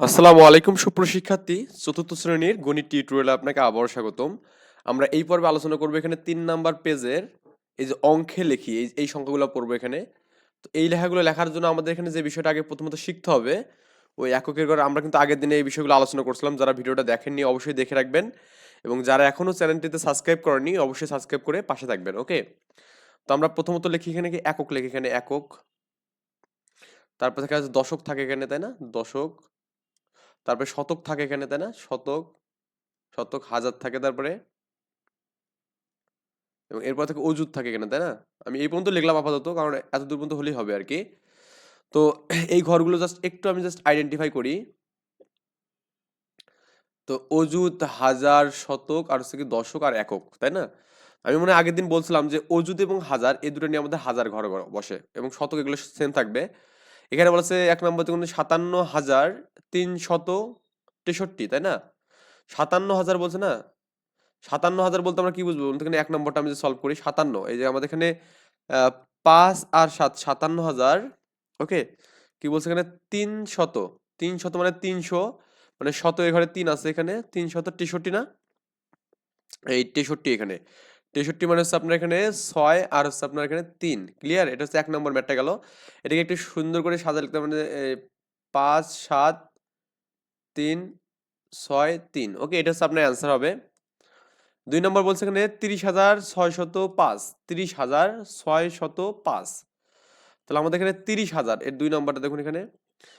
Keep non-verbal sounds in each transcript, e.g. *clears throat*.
আসসালামু আলাইকুম সুপ্রশিক্ষার্থী চতুর্থ শ্রেণির গণিত টিউটোরিয়ালে আপনাকে আবারও স্বাগতম। আমরা এই পর্বে আলোচনা করব এখানে তিন নাম্বার পেজের এই যে অঙ্কে লিখি, এই এই সংখ্যাগুলো পড়ব এখানে। তো এই লেখাগুলো লেখার জন্য আমাদের এখানে যে বিষয়টা আগে প্রথমত শিখতে হবে, ওই এককের ঘরে আমরা কিন্তু আগের দিনে এই বিষয়গুলো আলোচনা করছিলাম। যারা ভিডিওটা দেখেননি অবশ্যই দেখে রাখবেন এবং যারা এখনও চ্যানেলটিতে সাবস্ক্রাইব করেননি অবশ্যই সাবস্ক্রাইব করে পাশে থাকবেন, ওকে? তো আমরা প্রথমত লিখি এখানে কি? একক লেখি এখানে একক। তারপর দেখা যাচ্ছে দশক থাকে এখানে, তাই না? দশক তারপরে শতক থাকে এখানে, তাই না? শতক শতক হাজার থাকে তারপরে। এবং এরপর থেকে অজুত থাকে এখানে, তাই না? আমি এই পর্যন্ত লিখলাম আপাতত, কারণ এত দূর পর্যন্ত হলেই হবে আর কি তো *clears throat* এই ঘরগুলো জাস্ট একটু আমি জাস্ট আইডেন্টিফাই করি। তো অজুত হাজার, শতক, আর হচ্ছে কি দশক আর একক, তাই না? আমি মনে আগের দিন বলছিলাম যে অজুত এবং হাজার, এই দুটো নিয়ে আমাদের হাজার ঘর বসে, এবং শতক এগুলো সেম থাকবে। এখানে বলেছে এক নম্বর কিন্তু সাতান্ন হাজার তিনশত তেষট্টি, তাই না? সাতান্ন হাজার বলছে না? সাতান্ন হাজার বলতে আমরা কি বুঝব এখানে এক নম্বরটা আমি যে সলভ করি, সাতান্ন। এই যে আমাদের এখানে পাঁচ আর সাত সাতান্ন হাজার ওকে কি বলছে এখানে? তিন শত তিন শত মানে তিনশো মানে শত এ ঘরে তিন আছে এখানে। তিন শত তেষট্টি না? এই তেষট্টি এখানে। তেষট্টি মানে হচ্ছে আপনার এখানে ছয় আর হচ্ছে আপনার এখানে তিন। ক্লিয়ার এটা হচ্ছে এক নম্বর ম্যাটটা গেল। এটাকে একটু সুন্দর করে সাজা লিখতে মানে পাঁচ, সাত, তিন, ছয়, তিন। ওকে এটা হচ্ছে আপনার অ্যান্সার হবে। দুই নম্বর বলছে এখানে তিরিশ হাজার ছয় শত পাঁচ। তিরিশ হাজার ছয় শত পাঁচ। তাহলে আমাদের এখানে তিরিশ হাজার, এর দুই নম্বরটা দেখুন এখানে।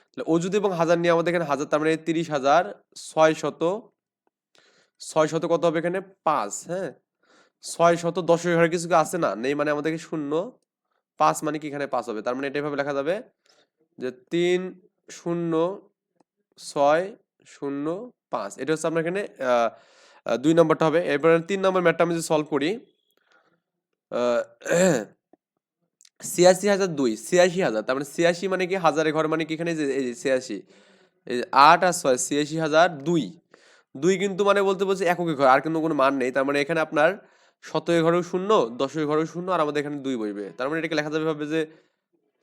তাহলে অজুদ এবং হাজার নিয়ে আমাদের এখানে হাজার, তার মানে তিরিশ হাজার ছয় শত ছয় শত কত হবে এখানে? পাঁচ হ্যাঁ? ছয় শত দশ ঘরে কিছু আছে না? নেই মানে আমাদেরকে শূন্য। পাঁচ মানে কি এখানে পাঁচ হবে? তার মানে এটা এভাবে লেখা যাবে যে তিন শূন্য ছয় শূন্য পাঁচ। এটা হচ্ছে আপনার এখানে দুই নম্বরটা হবে। এরপরে তিন নম্বর ম্যাটটা আমি যদি সলভ করি ছিয়াশি হাজার দুই, ছিয়াশি হাজার। তার মানে ছিয়াশি মানে কি? হাজারে ঘর মানে কি এখানে? যে, এই যে ছিয়াশি। এই আট আর ছয়, ছিয়াশি হাজার দুই। দুই কিন্তু মানে বলতে বলছে এককে ঘর, আর কিন্তু কোনো মান নেই। তার মানে এখানে আপনার শতকে ঘরেও শূন্য দশকে ঘরেও শূন্য, আর আমাদের এখানে দুই বইবে। তার মানে এটাকে লেখা যাবে ভাবে যে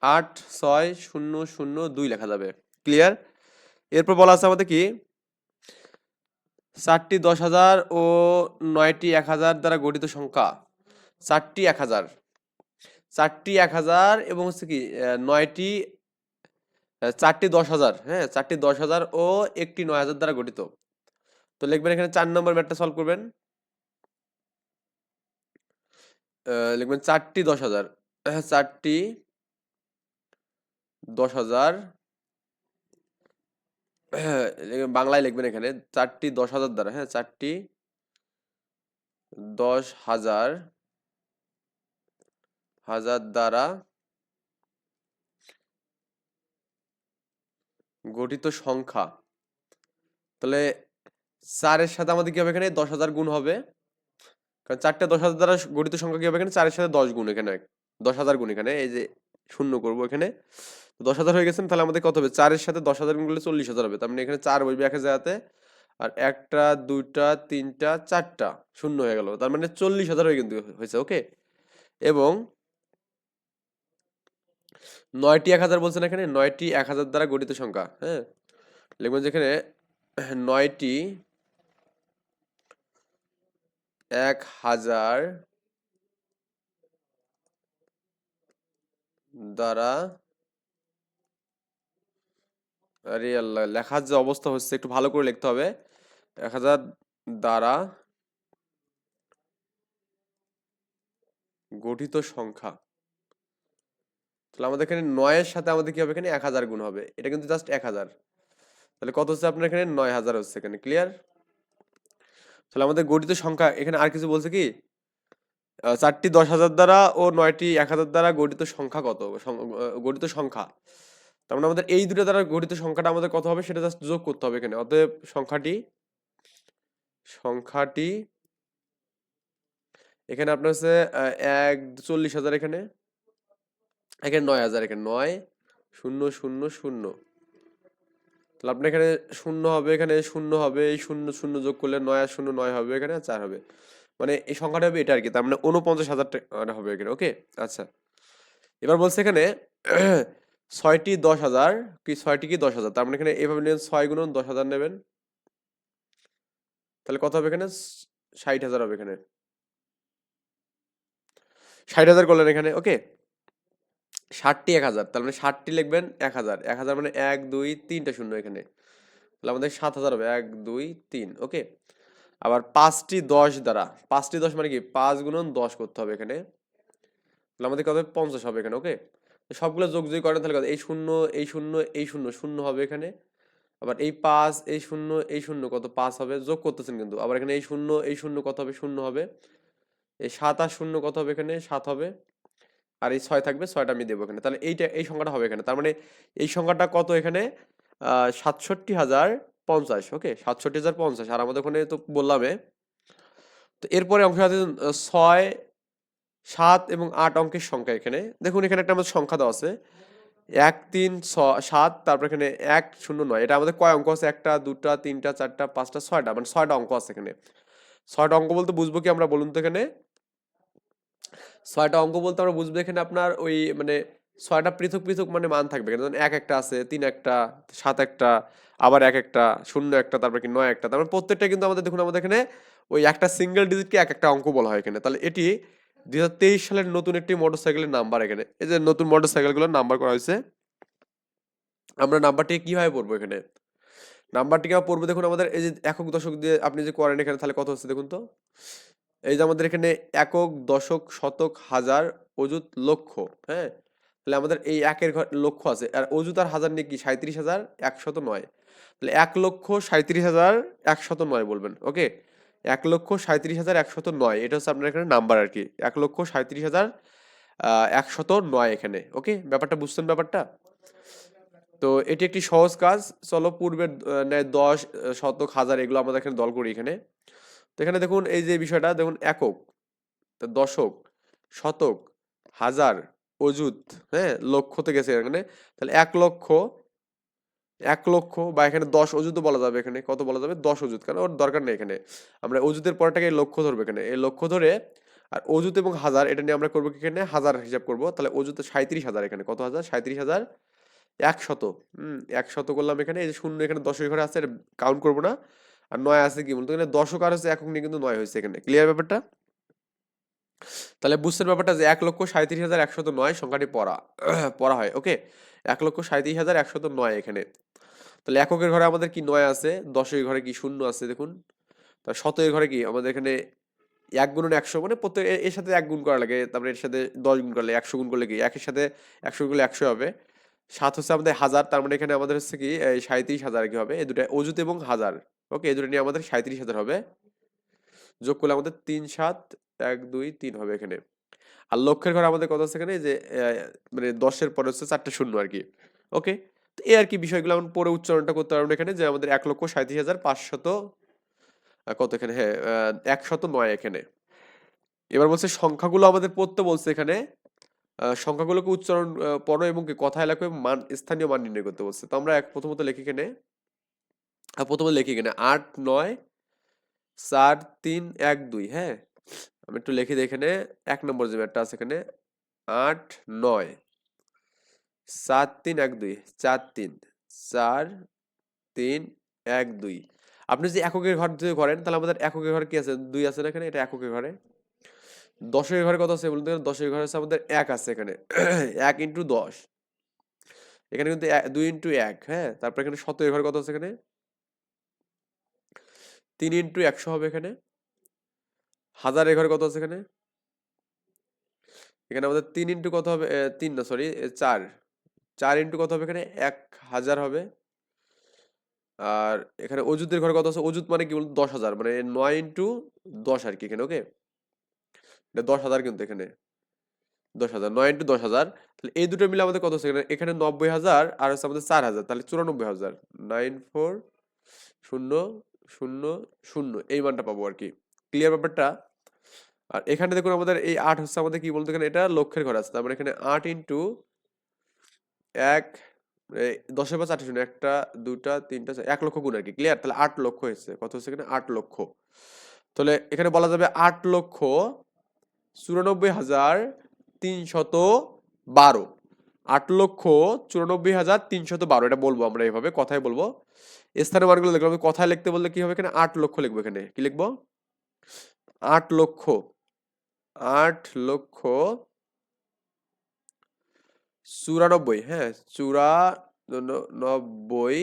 আট, ছয়, শূন্য শূন্য, দুই লেখা যাবে। ক্লিয়ার এরপর বলা আছে আমাদের কি? চারটি দশ হাজার ও নয়টি এক হাজার দ্বারা গঠিত সংখ্যা। চারটি এক হাজার। চারটি এক হাজার এবং হচ্ছে কি নয়টি চারটি দশ হাজার হ্যাঁ চারটি দশ হাজার ও একটি নয় হাজার দ্বারা গঠিত। তো লিখবেন এখানে চার নম্বর ম্যাটটা সলভ করবেন। লিখবেন চারটি দশ হাজার। হ্যাঁ, চারটি দশ হাজার। হ্যাঁ, বাংলায় লিখবেন এখানে চারটি দশ হাজার দ্বারা। হ্যাঁ চারটি দশ হাজার হাজার দ্বারা গঠিত সংখ্যা। তাহলে চারের সাথে আমাদের কি হবে এখানে? দশ হাজার গুণ হবে। কারণ চারটে দশ হাজার দ্বারা গঠিত সংখ্যা কি হবে এখানে? চারের সাথে দশ গুণ এখানে। দশ হাজার গুণ এখানে, এই যে শূন্য করব এখানে। দশ হাজার হয়ে গেছেন তাহলে আমাদের কত হবে? চারের সাথে দশ হাজার গুণ করলে চল্লিশ হাজার হবে। তার মানে এখানে চার বসবে এক জায়গাতে আর একটা, দুইটা, তিনটা, চারটা শূন্য হয়ে গেল। তার মানে চল্লিশ হাজার হয়ে কিন্তু হয়েছে ওকে এবং নয়টি এক হাজার বলছেন এখানে, নয়টি এক হাজার দ্বারা গঠিত সংখ্যা হ্যাঁ? লিখবেন যেখানে নয়টি এক হাজার দ্বারা লেখার যে অবস্থা হচ্ছে একটু ভালো করে লিখতে হবে। এক হাজার দ্বারা গঠিত সংখ্যা। তাহলে আমাদের এখানে নয়ের সাথে আমাদের কি হবে এখানে? এক হাজার গুণ হবে। এটা কিন্তু জাস্ট এক হাজার। তাহলে কত হচ্ছে আপনার এখানে? নয় হাজার হচ্ছে এখানে। ক্লিয়ার তাহলে আমাদের গঠিত সংখ্যা, এখানে আর কিছু বলছে কি? চারটি দশ হাজার দ্বারা ও নয়টি এক হাজার দ্বারা গঠিত সংখ্যা কত? গঠিত সংখ্যা। তার মানে আমাদের এই দুটো দ্বারা গঠিত সংখ্যাটা আমাদের কত হবে? সেটা জাস্ট যোগ করতে হবে এখানে। অতএব সংখ্যাটি সংখ্যাটি, এখানে আপনার হচ্ছে এক, চল্লিশ হাজার এখানে এখানে নয় হাজার এখানে, নয়, শূন্য শূন্য শূন্য। তাহলে আপনার এখানে শূন্য হবে, এখানে শূন্য হবে, এই শূন্য শূন্য যোগ করলে নয় আর শূন্য নয় হবে, এখানে চার হবে। মানে এই সংখ্যাটা হবে এটা আর কি তার মানে উনপঞ্চাশ হাজার টাকা হবে এখানে ওকে আচ্ছা। এবার বলছে এখানে *clears throat* ছয়টি দশ হাজার, কি ছয়টি কি দশ হাজার? তার মানে এখানে এভাবে নেবেন ছয় গুণন দশ হাজার নেবেন। তাহলে কত হবে এখানে? ষাট হাজার হবে এখানে। ষাট হাজার করলেন এখানে ওকে ষাটটি এক হাজার। তার মানে ষাটটি লিখবেন এক হাজার। এক হাজার মানে এক, দুই, তিনটা শূন্য এখানে। তাহলে আমাদের সাত হাজার হবে। এক, দুই, তিন। ওকে? আবার পাঁচটি দশ দ্বারা। পাঁচটি দশ মানে কি? পাঁচ গুণন দশ করতে হবে এখানে। তাহলে আমাদের কত? পঞ্চাশ হবে এখানে। ওকে? সবগুলো যোগ যদি করেন তাহলে এই শূন্য এই শূন্য এই শূন্য শূন্য হবে এখানে। আবার এই পাঁচ, এই শূন্য এই শূন্য কত? পাঁচ হবে। যোগ করতেছেন কিন্তু। আবার এখানে এই শূন্য এই শূন্য কত হবে? শূন্য হবে। এই সাত আর শূন্য কত হবে এখানে? সাত হবে। আর এই ছয় থাকবে, ছয়টা আমি দেবো এখানে। তাহলে এইটা, এই সংখ্যাটা হবে এখানে। তার মানে এই সংখ্যাটা কত এখানে? সাতষট্টি হাজার পঞ্চাশ, ওকে? সাতষট্টি হাজার পঞ্চাশ। আর আমাদের ওখানে তো বললামে, তো এরপরে অংশ আছে ছয়, সাত এবং আট অঙ্কের সংখ্যা এখানে। দেখুন, এখানে একটা আমাদের সংখ্যা দেওয়া আছে। এক, তিন, ছ- সাত, তারপর এখানে এক, শূন্য, নয়। এটা আমাদের কয় অঙ্ক আছে? একটা, দুটা, তিনটা, চারটা, পাঁচটা, ছয়টা। মানে ছয়টা অঙ্ক আছে এখানে। ছয়টা অঙ্ক বলতে বুঝব কি আমরা? বলুন তো এখানে। ছয়টা অঙ্ক বলতে আমরা বুঝব এখানে আপনার ওই মানে ছয়টা পৃথক পৃথক মানে মান থাকবে যেমন এক একটা আছে, তিন একটা, সাত একটা, আবার এক একটা, শূন্য একটা, তারপর কি নয় একটা। তারপর প্রত্যেকটা কিন্তু আমাদের দেখুন আমাদের এখানে ওই একটা সিঙ্গেল ডিজিটকে এক একটা অঙ্ক বলা হয় এখানে। তাহলে এটি দুই হাজার তেইশ সালের নতুন একটি মোটর সাইকেলের নাম্বার এখানে। এই যে নতুন মোটর সাইকেলগুলোর নাম্বার করা হয়েছে। আমরা নাম্বারটি কীভাবে পড়ব এখানে? নাম্বারটিকে পড়ব দেখুন আমাদের এই যে একক দশক দিয়ে আপনি যে করেন এখানে তাহলে কত হচ্ছে দেখুন তো? এই যে আমাদের এখানে একক, দশক, শতক, হাজার, অযুত, লক্ষ হ্যাঁ? তাহলে আমাদের এই একের ঘর লক্ষ আছে। আর অযুত আর হাজার নিয়ে কি? সাঁত্রিশ হাজার একশত নয়। তাহলে এক লক্ষ সাঁত্রিশ হাজার একশত নয় বলবেন, ওকে? এক লক্ষ সাঁত্রিশ হাজার একশত নয়। এটা হচ্ছে আপনার এখানে নাম্বার আর কি। এক লক্ষ সাঁত্রিশ হাজার একশত নয় এখানে, ওকে? ব্যাপারটা বুঝছেন ব্যাপারটা? তো এটি একটি সহজ কাজ। চলো পূর্বের ন্যায় দশ শতক, হাজার এগুলো আমাদের এখানে দল করি এখানে। তো এখানে দেখুন এই যে বিষয়টা, দেখুন একক দশক, শতক, হাজার, অযুত হ্যাঁ? লক্ষতে গেছে এখানে, তাহলে এক লক্ষ এক লক্ষ বা এখানে দশ অযুত বলা যাবে এখানে। কত বলা যাবে? দশ অযুত। কারণ ওর দরকার নেই এখানে। আমরা অযুতের পরটাকে লক্ষ্য ধরবো এখানে। এই লক্ষ্য ধরে আর অযুত এবং হাজার, এটা নিয়ে আমরা করব কি এখানে? হাজার হিসাব করব। তাহলে অযুত সাঁত্রিশ হাজার এখানে। কত হাজার? সাঁত্রিশ হাজার একশত। হুম, একশত করলাম এখানে। এই যে শূন্য এখানে দশের ঘরে আছে, এটা কাউন্ট করব না। আর নয় আছে কি বলতো? এখানে দশক আর হচ্ছে একক নিয়ে কিন্তু নয় হয়েছে এখানে। ক্লিয়ার ব্যাপারটা? তাহলে বুঝছেন ব্যাপারটা যে এক লক্ষ সাঁত্রিশ হাজার একশত নয় সংখ্যাটি পড়া *clears throat* পড়া হয় ওকে এক লক্ষ সাঁত্রিশ হাজার একশত নয় এখানে। তাহলে এককের ঘরে আমাদের কি নয় আছে? দশের ঘরে কি শূন্য আছে দেখুন? তার শতের ঘরে কি? আমাদের এখানে এক গুণন একশো মানে প্রত্যেক এর সাথে এক গুণ করা লাগে, তারপরে এর সাথে দশ গুণ করলে একশো গুণ করলে কি? একের সাথে একশো গুণ করলে একশো হবে। সাত হচ্ছে আমাদের হাজার, তার মানে এখানে আমাদের হচ্ছে কি সাঁত্রিশ হাজার কি হবে? এই দুটো অজুত এবং হাজার। ওকে, এই দুটো নিয়ে আমাদের সাঁত্রিশ হাজার হবে। যোগ করলে আমাদের তিন সাত, এক দুই, তিন হবে এখানে। আর লক্ষের ঘরে আমাদের কত আছে এখানে? যে মানে দশের পরে হচ্ছে চারটে শূন্য আর কি। ওকে? তো এই আর কি বিষয়গুলো আমরা পরে উচ্চারণটা করতে পারব এখানে, যে আমাদের এক লক্ষ সাঁত্রিশ হাজার পাঁচশত কত এখানে? হ্যাঁ একশত নয় এখানে। এবার বলছে সংখ্যাগুলো আমাদের পড়তে বলছে এখানে। সংখ্যাগুলোকে উচ্চারণ পড়ো এবং কথা এলাকায় মান, স্থানীয় মান নির্ণয় করতে বলছে। তো আমরা এক প্রথমত লিখি এখানে। প্রথমে লিখি এখানে আট, নয়, চার, তিন, এক, দুই হ্যাঁ? আমি একটু লিখি এখানে এক নম্বর যে ম্যাটটা আছে এখানে, আট, নয় সাত তিন, এক, দুই, চার, তিন চার, তিন, এক, দুই। আপনি যদি এককের ঘর যদি করেন, তাহলে আমাদের এককের ঘরে কি আছে? দুই আছে না এখানে? এটা এককের ঘরে। দশের ঘরে কত আছে বলুন দশের ঘরে আছে আমাদের এক আছে এখানে। *clears throat* এক ইন্টু দশ। এখানে কিন্তু দুই ইন্টু এক হ্যাঁ? তারপর এখানে শতের ঘরে কত আছে এখানে? তিন ইন্টু একশো হবে এখানে। হাজারের ঘরে কত আছে এখানে? এখানে আমাদের তিন ইন্টু কত হবে? তিন না সরি চার। চার ইন্টু কত হবে এখানে? এক হাজার হবে। আর এখানে অযুতের ঘরে কত আছে? অযুত মানে কি বলতো? দশ হাজার মানে নয় ইন্টু দশ আর কি এখানে ওকে এটা দশ হাজার কিন্তু এখানে। দশ হাজার, নয় ইন্টু দশ হাজার। তাহলে এই দুটো মিলে আমাদের কত আছে এখানে? এখানে নব্বই হাজার আর হচ্ছে আমাদের চার হাজার, তাহলে চুরানব্বই হাজার। নাইন ফোর শূন্য শূন্য শূন্য, এই মানটা পাবো আর কি। ক্লিয়ার ব্যাপারটা? আর এখানে দেখুন আমাদের এই আট হচ্ছে আমাদের কি বলতে এখানে? এটা লক্ষের ঘর আছে। তার মানে এখানে আট ইন্টু এক এই দশের পাঁচ আঠাশ একটা দুটা তিনটা এক লক্ষ গুণ আর কি। ক্লিয়ার তাহলে আট লক্ষ হয়েছে। কত হচ্ছে এখানে? আট লক্ষ। তাহলে এখানে বলা যাবে আট লক্ষ চুরানব্বই হাজার তিনশত বারো। আট লক্ষ চুরানব্বই হাজার তিনশত বারো। এটা বলব আমরা এইভাবে কথায় বলব। স্থানের মানগুলো লিখলাম আমি কথায় লিখতে বললে কি হবে এখানে? আট লক্ষ লিখব এখানে। কি লিখব? আট লক্ষ আট লক্ষ চুরানব্বই হ্যাঁ চুরানব্বই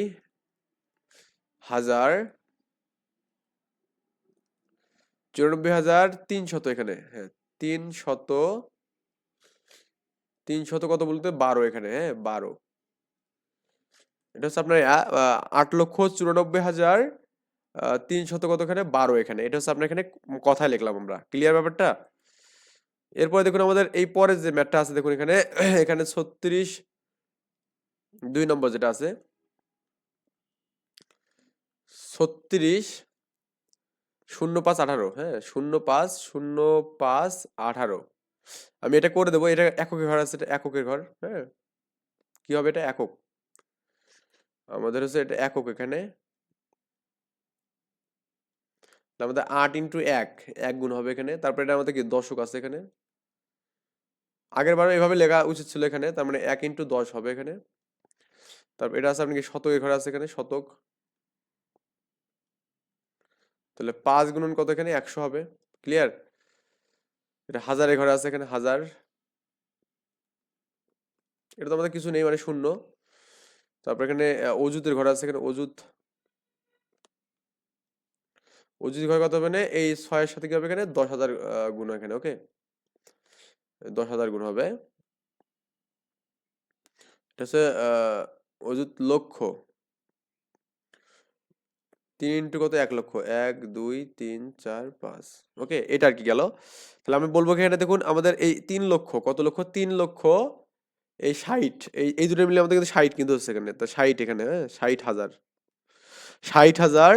হাজার চুরানব্বই হাজার তিন শত এখানে হ্যাঁ তিন শত তিন শত কত বলতে বারো এখানে হ্যাঁ? বারো। এটা হচ্ছে আপনার আট লক্ষ চুরানব্বই হাজার তিন শত কত এখানে বারো এখানে। এটা হচ্ছে আপনার এখানে কথায় লিখলাম আমরা। ক্লিয়ার ব্যাপারটা? এরপরে দেখুন আমাদের এই পরের যে ম্যাটটা আছে, দেখুন এখানে এখানে ছত্রিশ, দুই নম্বর যেটা আছে, ছত্রিশ, শূন্য পাঁচ আঠারো হ্যাঁ? শূন্য পাঁচ শূন্য পাঁচ, আঠারো। আমি এটা করে দেবো, এটা এককের ঘর আছে, এটা এককের ঘর হ্যাঁ? কি হবে এটা একক? আমাদের হচ্ছে এটা একক এখানে। আমাদের আট ইন্টু এক এক গুণ হবে এখানে। তারপরে এটা আমাদের কি? দশক আছে এখানে। আগের বার এভাবে লেখা উচিত ছিল এখানে, তার মানে এক ইন্টু দশ হবে এখানে। তারপর এটা আছে, আপনি শতকের ঘর আছে এখানে? শতক। তাহলে পাঁচ গুণন কত এখানে? একশো হবে। ক্লিয়ার এটা হাজারের ঘরে আছে এখানে হাজার। এটা তো আমাদের কিছু নেই মানে শূন্য। তারপর এখানে অজুতের ঘরে আছে এখানে অজুত অজুত ঘরে কত হবে না এই ছয়ের সাথে কি হবে এখানে? দশ হাজার গুণ এখানে ওকে দশ হাজার গুণ হবে। এটা হচ্ছে অজুত লক্ষ তিন ইন্টু কত? এক লক্ষ। এক, দুই, তিন, চার, পাঁচ। ওকে, এটা আর কি গেল? তাহলে আমি বলব এখানে দেখুন, আমাদের এই তিন লক্ষ, কত লক্ষ? তিন লক্ষ, এই ষাট। এই এই দুটো মিলে আমাদের কিন্তু ষাট কিন্তু হচ্ছে এখানে। তো ষাট এখানে হ্যাঁ? ষাট হাজার। ষাট হাজার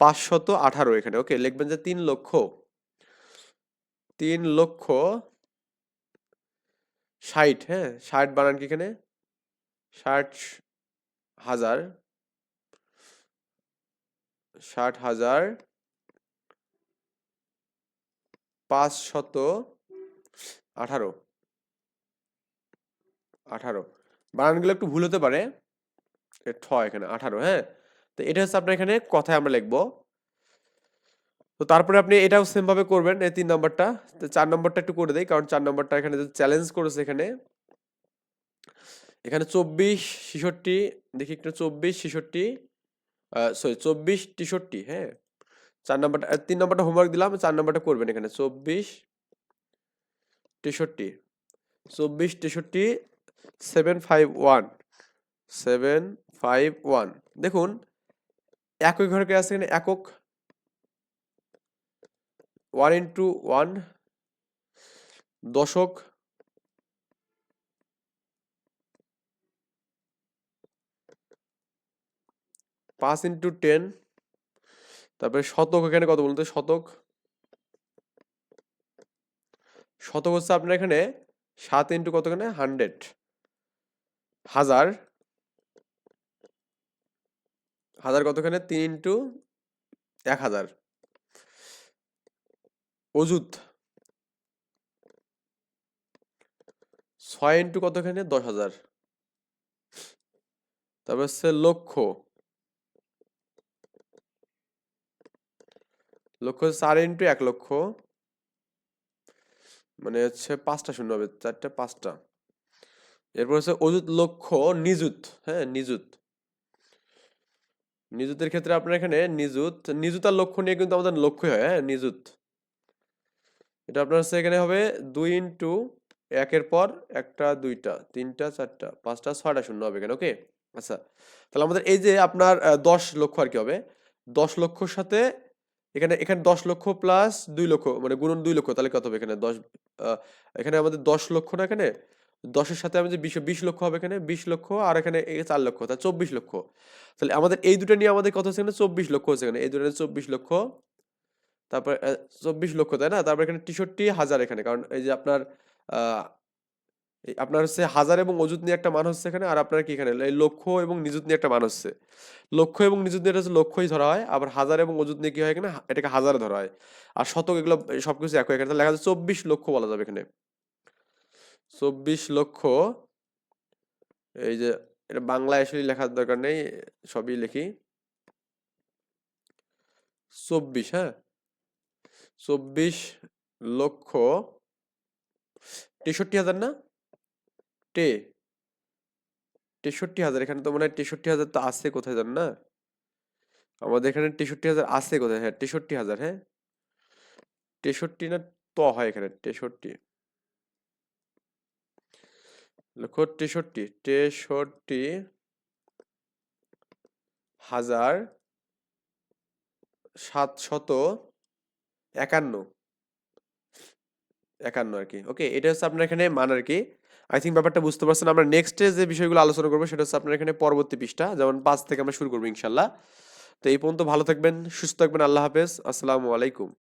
পাঁচশত আঠারো এখানে। ওকে, লিখবেন যে তিন লক্ষ। তিন লক্ষ ষাট হ্যাঁ? ষাট বানান কি এখানে? ষাট হাজার। ষাট হাজার পাঁচশত আঠারো। আঠারো। বানানগুলো একটু ভুল হতে পারে। ঠ এখানে, আঠারো হ্যাঁ? তো এটা হচ্ছে আপনার এখানে কথায় আমরা লিখব। তো তারপরে আপনি এটাও সেম ভাবে করবেন, এই তিন নম্বরটা। তো চার নম্বরটা একটু করে দেই, কারণ চার নম্বরটা এখানে চ্যালেঞ্জ করেছে এখানে। এখানে চব্বিশ, ছেষট্টি, দেখি একটু, চব্বিশ, ছেষট্টি সরি, চব্বিশ, তেষট্টি হ্যাঁ? চার নম্বরটা তিন নম্বরটা হোমওয়ার্ক দিলাম, চার নম্বরটা করবেন এখানে, চব্বিশ, তেষট্টি চব্বিশ, তেষট্টি seven five one seven five one দেখুন, একই ঘরকে আছে এখানে? একক। ওয়ান ইন্টু ওয়ান দশক পাঁচ ইন্টু টেন তারপরে শতক এখানে কত বলুন তো? শতক? শতক হচ্ছে আপনার এখানে সাত ইন্টু কত এখানে? হান্ড্রেড হাজার। হাজার কতখানে তিন ইন্টু এক হাজার। অজুত ছয় ইন্টু কতখানে দশ হাজার। তারপর হচ্ছে লক্ষ লক্ষ হচ্ছে চার ইন্টু এক লক্ষ। মানে হচ্ছে পাঁচটা শূন্য হবে, চারটা পাঁচটা। এরপর হচ্ছে অযুত লক্ষ, নিযুত হ্যাঁ নিযুত। নিযুতের ক্ষেত্রে আপনার এখানে নিযুত নিযুত আর লক্ষ্য নিয়ে কিন্তু আমাদের লক্ষ্যই হয় হ্যাঁ নিযুত। এটা আপনার হচ্ছে এখানে হবে দুই ইন্টু একের পর একটা, দুইটা, তিনটা, চারটা, পাঁচটা, ছয়টা শূন্য হবে এখানে, ওকে? আচ্ছা তাহলে আমাদের এই যে আপনার দশ লক্ষ আর কি হবে, দশ লক্ষর সাথে এখানে এখানে দশ লক্ষ প্লাস দুই লক্ষ মানে গুণন দুই লক্ষ, তাহলে কত হবে এখানে? দশ এখানে আমাদের দশ লক্ষ না এখানে? দশের সাথে আমাদের বিশ বিশ লক্ষ হবে এখানে, বিশ লক্ষ আর এখানে চার লক্ষ, তাহলে চব্বিশ লক্ষ। তাহলে আমাদের এই দুটো নিয়ে আমাদের কত হচ্ছে এখানে? চব্বিশ লক্ষ হচ্ছে এখানে, এই দুটো চব্বিশ লক্ষ। তারপর চব্বিশ লক্ষ, তাই না? তারপর এখানে তেষট্টি হাজার এখানে, কারণ এই যে আপনার আপনার হচ্ছে হাজার এবং অযুত নিয়ে একটা মান হচ্ছে এখানে, আর আপনার কি এখানে? এই লক্ষ এবং নিযুত নিয়ে একটা মান হচ্ছে। লক্ষ এবং নিযুত নিয়ে হচ্ছে লক্ষ্যই ধরা হয়, আবার হাজার এবং অযুত নিয়ে কি হয় এখানে? এটাকে হাজারে ধরা হয়। আর শতক এগুলো সবকিছু একই, এখানে লেখা আছে চব্বিশ লক্ষ বলা যাবে এখানে। চব্বিশ লক্ষ, এই যে এটা বাংলায় আসলে লেখার দরকার নেই, সবই লিখি। চব্বিশ হ্যাঁ? চব্বিশ লক্ষ তেষট্টি হাজার না? টে তেষট্টি হাজার, এখানে তো মনে হয় তেষট্টি হাজার তো আছে কোথায় জান না? আমাদের এখানে তেষট্টি হাজার আছে কোথায়? হ্যাঁ তেষট্টি হাজার হ্যাঁ? তেষট্টি না ত হয় এখানে, তেষট্টি। লক্ষ তেষট্টি তেষট্টি হাজার সাতশত একান্ন। একান্ন আর কি, ওকে? এটা হচ্ছে আপনার এখানে মান আর কি। আই থিঙ্ক ব্যাপারটা বুঝতে পারছেন। আমরা নেক্সটে যে বিষয়গুলো আলোচনা করব, সেটা হচ্ছে আপনার এখানে পরবর্তী পৃষ্ঠা, যেমন পাঁচ থেকে আমরা শুরু করব ইনশাল্লাহ। তো এই পর্যন্ত ভালো থাকবেন, সুস্থ থাকবেন, আল্লাহ হাফেজ। আসসালামু আলাইকুম।